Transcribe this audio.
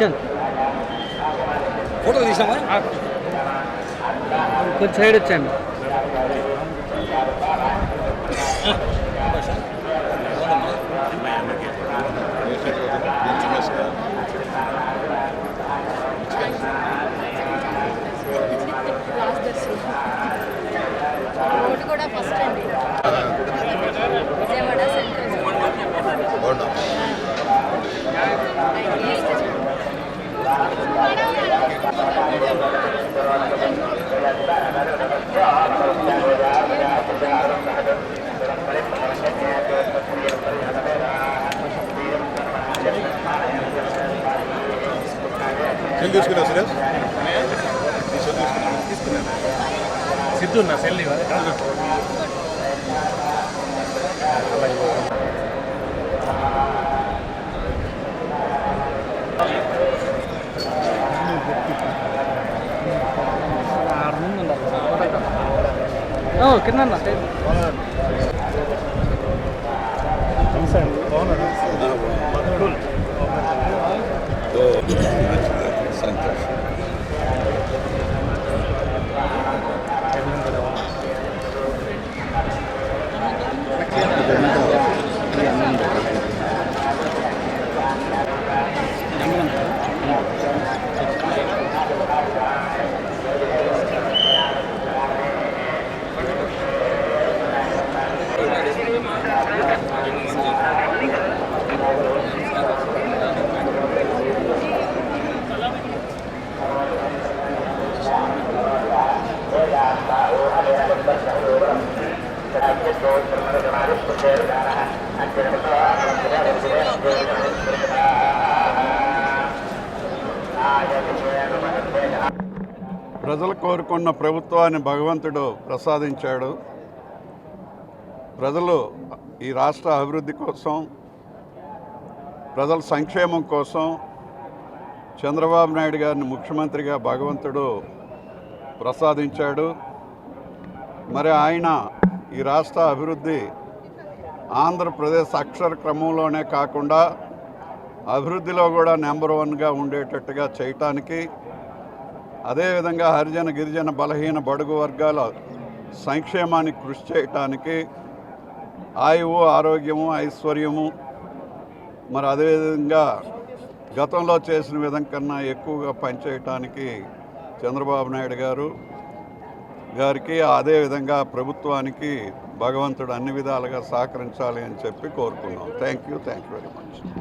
చల్ ఫోటో తీసామా కొంచెం సైడ్ వచ్చాను. కూడా ఫస్ట్ అండి. సెల్ తీసుకున్నా సురేష్ సిద్ధు నా సెల్ ఆరు కింద ఉన్నా, సైడ్. సంతోష్ ప్రజలు కోరుకున్న ప్రభుత్వాన్ని భగవంతుడు ప్రసాదించాడు. ప్రజలు ఈ రాష్ట్ర అభివృద్ధి కోసం ప్రజల సంక్షేమం కోసం చంద్రబాబు నాయుడు గారిని ముఖ్యమంత్రిగా భగవంతుడు ప్రసాదించాడు. మరి ఆయన ఈ రాష్ట్ర అభివృద్ధి ఆంధ్రప్రదేశ్ అక్షర క్రమంలోనే కాకుండా అభివృద్ధిలో కూడా నెంబర్ వన్గా ఉండేటట్టుగా చేయటానికి అదేవిధంగా హరిజన గిరిజన బలహీన బడుగు వర్గాల సంక్షేమానికి కృషి చేయటానికి ఆయువు ఆరోగ్యము ఐశ్వర్యము మరి అదేవిధంగా గతంలో చేసిన విధం కన్నా ఎక్కువగా పనిచేయటానికి చంద్రబాబు నాయుడు గారు గారికి అదేవిధంగా ప్రభుత్వానికి భగవంతుడు అన్ని విధాలుగా సహకరించాలి అని చెప్పి కోరుకున్నాం. Thank you thank you very much